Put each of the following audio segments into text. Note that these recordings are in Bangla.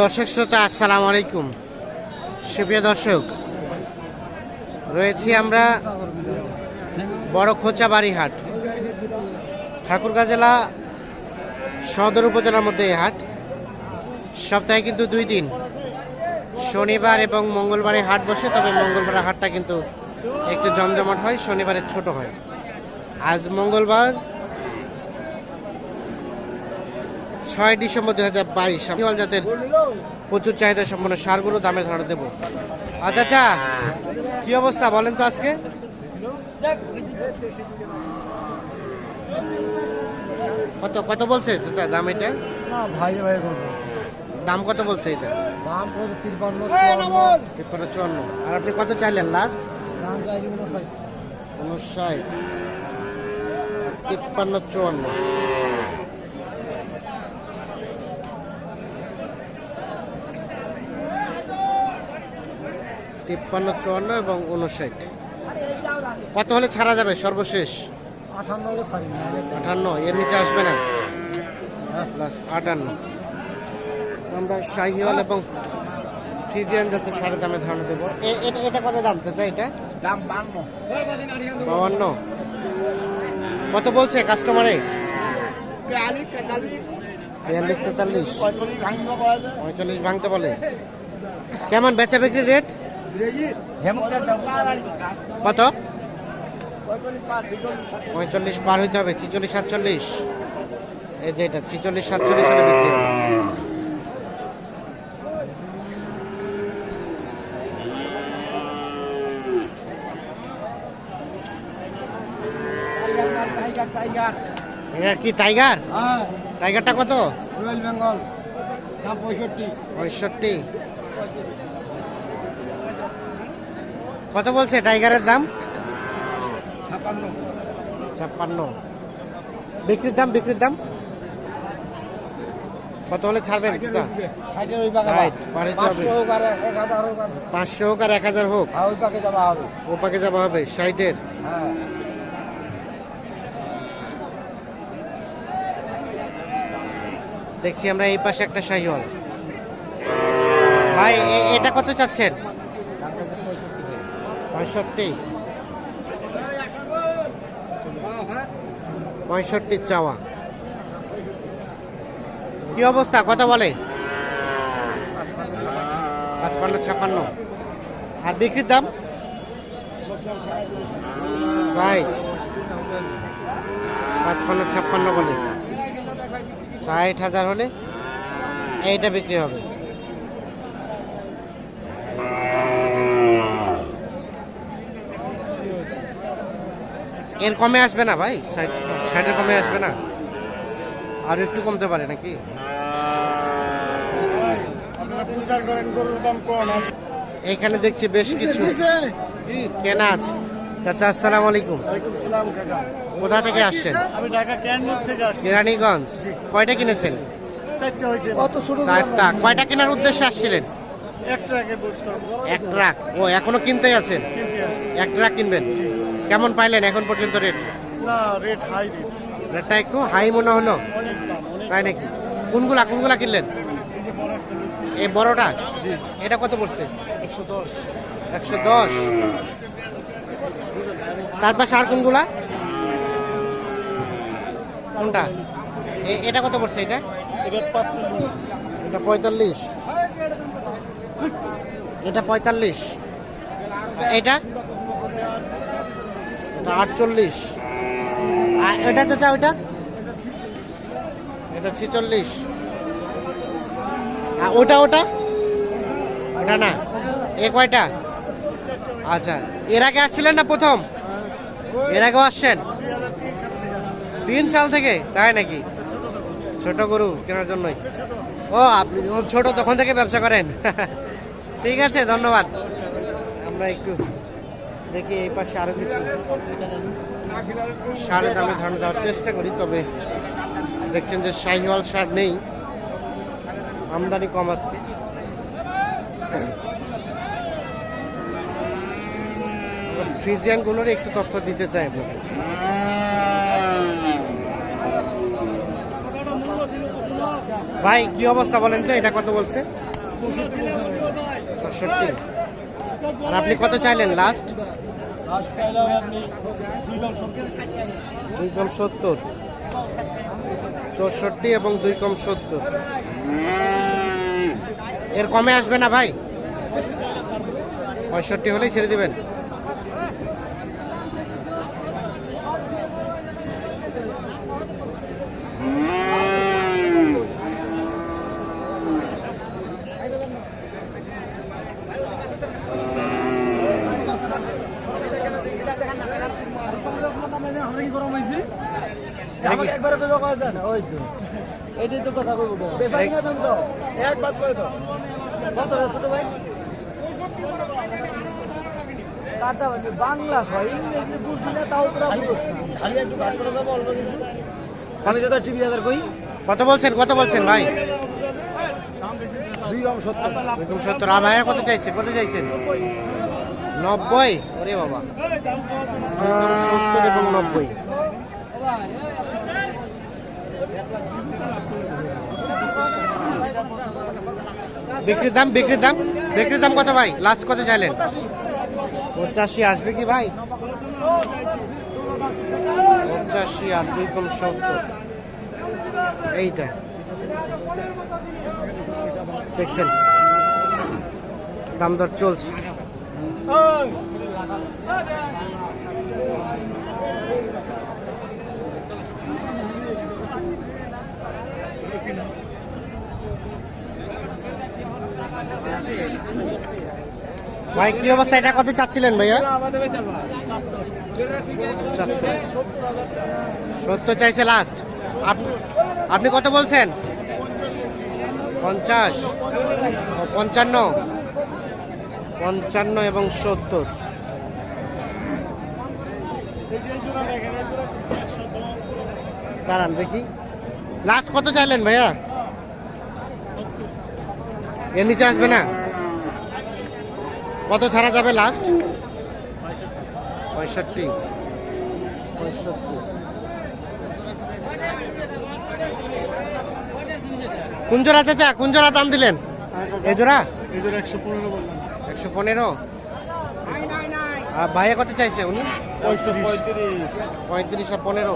দর্শক শ্রোতা, আসসালামু আলাইকুম। সুপ্রিয় দর্শক, রয়েছি আমরা বড় খোঁচাবাড়ি হাট ঠাকুরগাঁ জেলা সদর উপজেলার মধ্যে এই হাট। সপ্তাহে কিন্তু দুই দিন, শনিবার এবং মঙ্গলবারে হাট বসে, তবে মঙ্গলবারের হাটটা কিন্তু একটু জমজমাট হয়, শনিবারে ছোট হয়। আজ মঙ্গলবার ছয় ডিসেম্বর দুই হাজার বাইশ জাতের প্রচুর চাহিদা সম্পন্ন সারগুলো দামে ধারণা দেবো। আচ্ছা আচ্ছা কি অবস্থা বলেন তো আজকে? কত কত বলছে চাচা দাম এটা? ভাই ভাই দাম কত বলছে এটা? দাম পড়েছে তিরপান্ন তিপ্পান্ন চুয়ান্ন। আর আপনি কত চাইলেন লাস্ট দাম উনষাট। উনষাট। তিপ্পান্ন চুয়ান্ন। তিপ্পান্ন চুয়ান্ন এবং উনষাট। কত হলে ছাড়া যাবে সর্বশেষ? আঠান্ন এর নিচে আসবে না? প্লাস আটান্ন। আমরা শাহিওয়াল এবং ফ্রিজিয়ান যাতে সাড়ে দামে ধারণা দেবো। এটা এটা কত দাম চাচা এটা? দাম বান্ন। বাউান্ন। কত বলছে কাস্টমারে? বিয়াল্লিশ তেতাল্লিশ। পঁয়তাল্লিশ ভাঙতে বলে। কেমন বেচা বিক্রি রেট কত? পঁয়তাল্লিশ পার হইতে হবে ছিচল্লিশ সাতচল্লিশ। এই যে এটা ছিচল্লিশ সাতচল্লিশ হলে বিক্রি এটা কি টাইগার? হ্যাঁ। টাইগারটা কত? রয়্যাল বেঙ্গল পঁয়ষট্টি। পঁয়ষট্টি। কত বলছে টাইগারের দাম? ছাপান্ন। ছাপ্পান্ন। বিক্রির দাম বিক্রির দাম? কত হলে ছাড়বেন। পাঁচশো হোক আর এক হাজার হোক হ্যাঁ, ও পাকে যাওয়া হবে ষাটের। হ্যাঁ। দেখছি আমরা এই পাশে একটা শাহিওয়াল। ভাই এটা কত চাচ্ছেন দামটা হচ্ছে পঁয়ষট্টি ভাই পঁয়ষট্টি। পঁয়ষট্টির চাওয়া। কি অবস্থা? কথা বলে। পাঁচপান্ন ছাপ্পান্ন আর বিক্রির দাম? ষাট। পাঁচপান্ন, ছাপ্পান্ন বলে। ষাট হাজার হলে এইটা বিক্রি হবে। এর কমে আসবে না ভাই? ষাট ষাটের কমে আসবে না? আর একটু কমতে পারে নাকি? এখানে দেখছি বেশ কিছু কেনা আছে। চাচা আসসালামু আলাইকুম। ওয়ালাইকুম কোথা থেকে আসছেন? আমি ঢাকা ক্যান্ডিস থেকে আসছি। কেরানীগঞ্জ। কয়টা কিনেছেন? কত ছোট চারটা। কয়টা কেনার উদ্দেশ্যে আসছিলেন? এক ট্রাক ও এখনও কিনতেই আছেন কিনতে আসছি এক ট্রাক কিনবেন? কেমন পাইলেন এখন পর্যন্ত রেট না রেট হাই রেট রেটটা একটু হাই মনে হলো? তাই নাকি? কোনগুলা কোনগুলা কিনলেন? এই বড়টা? জি। এটা কত পড়ছে? একশো দশ। একশো দশ। তার পাশে আর কোনগুলা? কোনটা? এটা কত পড়ছে এটা? এটা পঁয়তাল্লিশ। এটা পঁয়তাল্লিশ। এটা? আটচল্লিশ। এটা তো চা ওইটা এটা ছিচল্লিশ। আর ওটা ওটা? ওটা না। এ কয়টা? আচ্ছা এর আগে আসছিলেন না প্রথম? এর আগেও আসছেন? তিন সাল থেকে? তাই নাকি? ছোট গরু কেনার জন্যই। ও আপনি ছোট তখন থেকে ব্যবসা করেন। ঠিক আছে ধন্যবাদ। আমরা একটু দেখি এই পাশে আরও কিছু। সারের দামে ধারণা দেওয়ার চেষ্টা করি, তবে দেখছেন যে শাহিওয়াল সার নেই। আমদানি কম আজকে ফ্রিজিয়ানগুলোর একটু তথ্য দিতে চাই ভাই, কি অবস্থা বলেন তো? এটা কত বলছে? চৌষট্টি। আর আপনি কত চাইলেন? লাস্ট দুই কম সত্তর। চৌষট্টি এবং দুই কম সত্তর। এর কমে আসবে না ভাই? পঁয়ষট্টি হলেই ছেড়ে দিবেন। আমাকে একবারে তো ওই তো। এটাই তো কথা বলব বেচা কিনা দাম তো এক বাদ করে তো কত ছোট ভাই? কাটা মানে বাংলা হয় ইংরেজি বুঝি না তাও ঝালিয়া একটু ভাগ করে দেবো অল্প কিছু। আমি টিভি হাজার কই। কত বলছেন কত বলছেন ভাই? দুই কম সত্তর। দুই কম সত্তর। আর কত চাইছে কত চাইছেন? নব্বই? ওরে বাবা। সত্তর এবং নব্বই। বিক্রির দাম বিক্রির দাম বিক্রির দাম কত ভাই? লাস্ট কত চাইলেন? পঁচাশি আসবে কি ভাই? পঁচাশি আর দুই কম সত্তর। এইটা। দেখছেন? দাম দর চলছে। ভাই, কি অবস্থা? এটা কত চাচ্ছিলেন ভাইয়া। সত্তর চাইছে লাস্ট আপনি কত বলছেন? পঞ্চাশ। পঞ্চান্ন। পঞ্চান্ন এবং সত্তর। দাঁড়ান দেখি। লাস্ট কত চাইলেন ভাইয়া? এর নিচে আসবে না? কত ছাড়া যাবে লাস্ট পঁয়ষট্টি। পঁয়ষট্টি। কোন জোড়া চাচা কোন জোড়া দাম দিলেন এ জোড়া? এই জোড়া একশো পনেরো বললাম। একশো পনেরো? আর ভাইয়া কত চাইছে উনি? পঁয়ত্রিশ। আর পনেরো।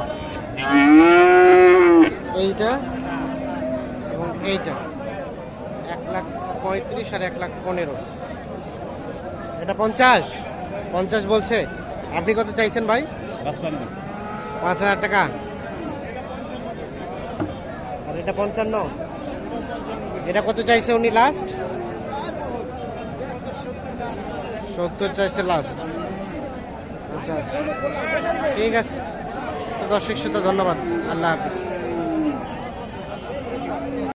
এইটা? এবং এইটা? এক লাখ পঁয়ত্রিশ আর এক লাখ পনেরো। এটা পঞ্চাশ? পঞ্চাশ বলছে। আপনি কত চাইছেন ভাই? পাঁচ হাজার টাকা। আর এটা পঞ্চান্ন? এটা কত চাইছে উনি লাস্ট সত্তর চাইছে লাস্ট ঠিক আছে। দর্শক শ্রোতা ধন্যবাদ। আল্লাহ হাফিজ।